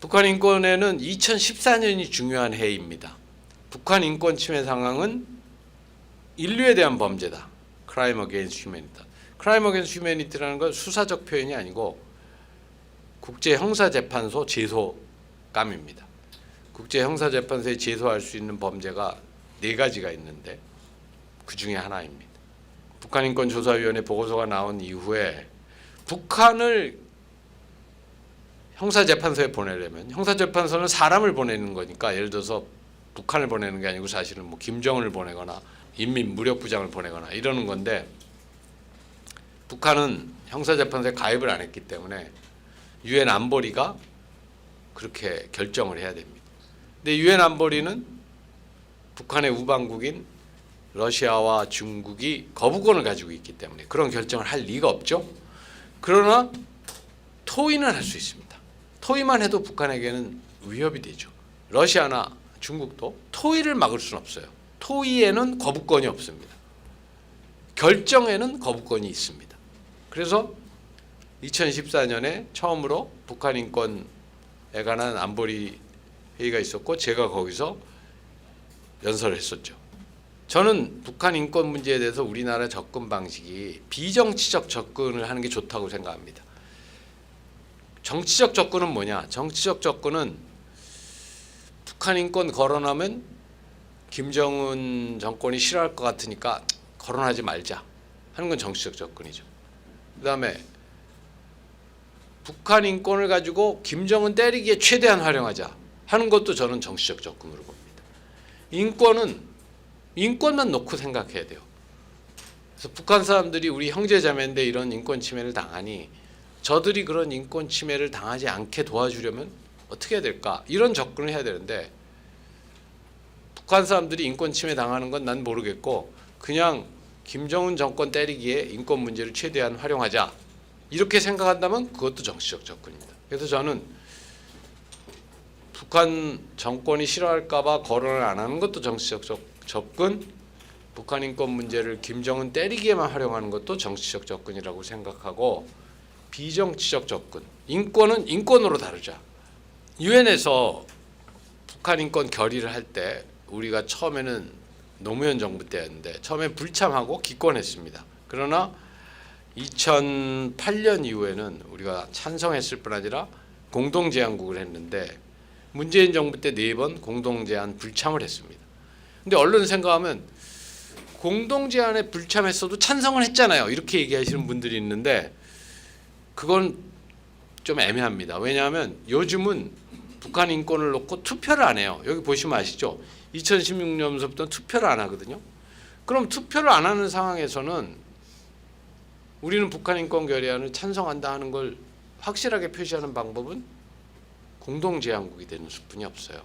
북한 인권에는 2014년이 중요한 해입니다. 북한 인권 침해 상황은 인류에 대한 범죄다. crime against humanity. crime against humanity라는 건 수사적 표현이 아니고 국제 형사 재판소 제소감입니다. 국제 형사 재판소에 제소할 수 있는 범죄가 네 가지가 있는데 그 중에 하나입니다. 북한 인권 조사위원회 보고서가 나온 이후에 북한을 형사 재판소에 보내려면 형사 재판소는 사람을 보내는 거니까 예를 들어서 북한을 보내는 게 아니고 사실은 뭐 김정은을 보내거나 인민 무력부장을 보내거나 이러는 건데 북한은 형사 재판소에 가입을 안 했기 때문에 유엔 안보리가 그렇게 결정을 해야 됩니다. 근데 유엔 안보리는 북한의 우방국인 러시아와 중국이 거부권을 가지고 있기 때문에 그런 결정을 할 리가 없죠. 그러나 토의는 할 수 있습니다. 토의만 해도 북한에게는 위협이 되죠. 러시아나 중국도 토의를 막을 수는 없어요. 토의에는 거부권이 없습니다. 결정에는 거부권이 있습니다. 그래서 2014년에 처음으로 북한 인권에 관한 안보리 회의가 있었고 제가 거기서 연설을 했었죠. 저는 북한 인권 문제에 대해서 우리나라 접근 방식이 비정치적 접근을 하는 게 좋다고 생각합니다. 정치적 접근은 뭐냐? 정치적 접근은 북한 인권 거론하면 김정은 정권이 싫어할 것 같으니까 거론하지 말자 하는 건 정치적 접근이죠. 그 다음에 북한 인권을 가지고 김정은 때리기에 최대한 활용하자 하는 것도 저는 정치적 접근으로 봅니다. 인권은 인권만 놓고 생각해야 돼요. 그래서 북한 사람들이 우리 형제자매인데 이런 인권 침해를 당하니 저들이 그런 인권 침해를 당하지 않게 도와주려면 어떻게 해야 될까? 이런 접근을 해야 되는데 북한 사람들이 인권 침해 당하는 건 난 모르겠고 그냥 김정은 정권 때리기에 인권 문제를 최대한 활용하자 이렇게 생각한다면 그것도 정치적 접근입니다. 그래서 저는 북한 정권이 싫어할까봐 거론을 안 하는 것도 정치적 접- 접근, 북한 인권 문제를 김정은 때리기에만 활용하는 것도 정치적 접근이라고 생각하고 비정치적 접근, 인권은 인권으로 다루자. 유엔에서 북한 인권 결의를 할 때 우리가 처음에는 노무현 정부 때였는데 처음에 불참하고 기권했습니다. 그러나 2008년 이후에는 우리가 찬성했을 뿐 아니라 공동 제안국을 했는데 문재인 정부 때 네 번 공동 제안 불참을 했습니다. 근데 언론 생각하면 공동 제안에 불참했어도 찬성을 했잖아요. 이렇게 얘기하시는 분들이 있는데 그건 좀 애매합니다. 왜냐하면 요즘은 북한 인권을 놓고 투표를 안 해요. 여기 보시면 아시죠? 2016년부터 투표를 안 하거든요. 그럼 투표를 안 하는 상황에서는 우리는 북한 인권 결의안을 찬성한다 하는 걸 확실하게 표시하는 방법은 공동 제안국이 되는 수뿐이 없어요.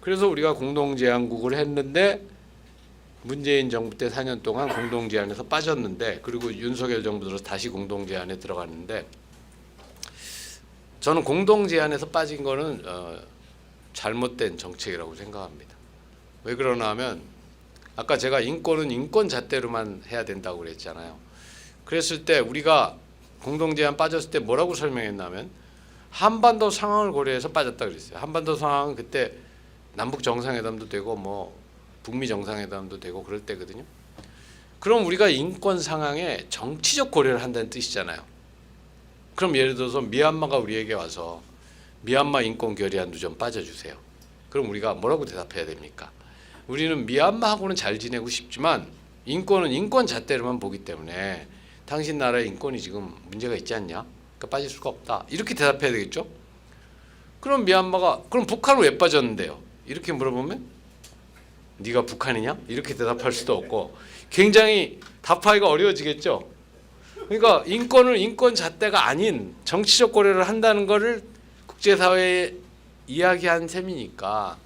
그래서 우리가 공동 제안국을 했는데 문재인 정부 때 4년 동안 공동 제안에서 빠졌는데 그리고 윤석열 정부 들어서 다시 공동 제안에 들어갔는데 저는 공동 제안에서 빠진 거는 어, 잘못된 정책이라고 생각합니다. 왜 그러나 하면 아까 제가 인권은 인권 잣대로만 해야 된다고 그랬잖아요. 그랬을 때 우리가 공동 제안 빠졌을 때 뭐라고 설명했냐면 한반도 상황을 고려해서 빠졌다 그랬어요. 한반도 상황은 그때 남북 정상회담도 되고 뭐 북미 정상회담도 되고 그럴 때거든요. 그럼 우리가 인권 상황에 정치적 고려를 한다는 뜻이잖아요. 그럼 예를 들어서 미얀마가 우리에게 와서 미얀마 인권 결의안도 좀 빠져주세요. 그럼 우리가 뭐라고 대답해야 됩니까? 우리는 미얀마하고는 잘 지내고 싶지만 인권은 인권 잣대로만 보기 때문에 당신 나라의 인권이 지금 문제가 있지 않냐? 그러니까 빠질 수가 없다. 이렇게 대답해야 되겠죠? 그럼 미얀마가 그럼 북한은 왜 빠졌는데요? 이렇게 물어보면 네가 북한이냐? 이렇게 대답할 수도 없고 굉장히 답하기가 어려워지겠죠. 그러니까 인권을 인권 잣대가 아닌 정치적 고려를 한다는 것을 국제사회에 이야기한 셈이니까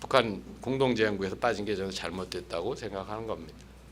북한 공동제안국에서 빠진 게 저는 잘못됐다고 생각하는 겁니다.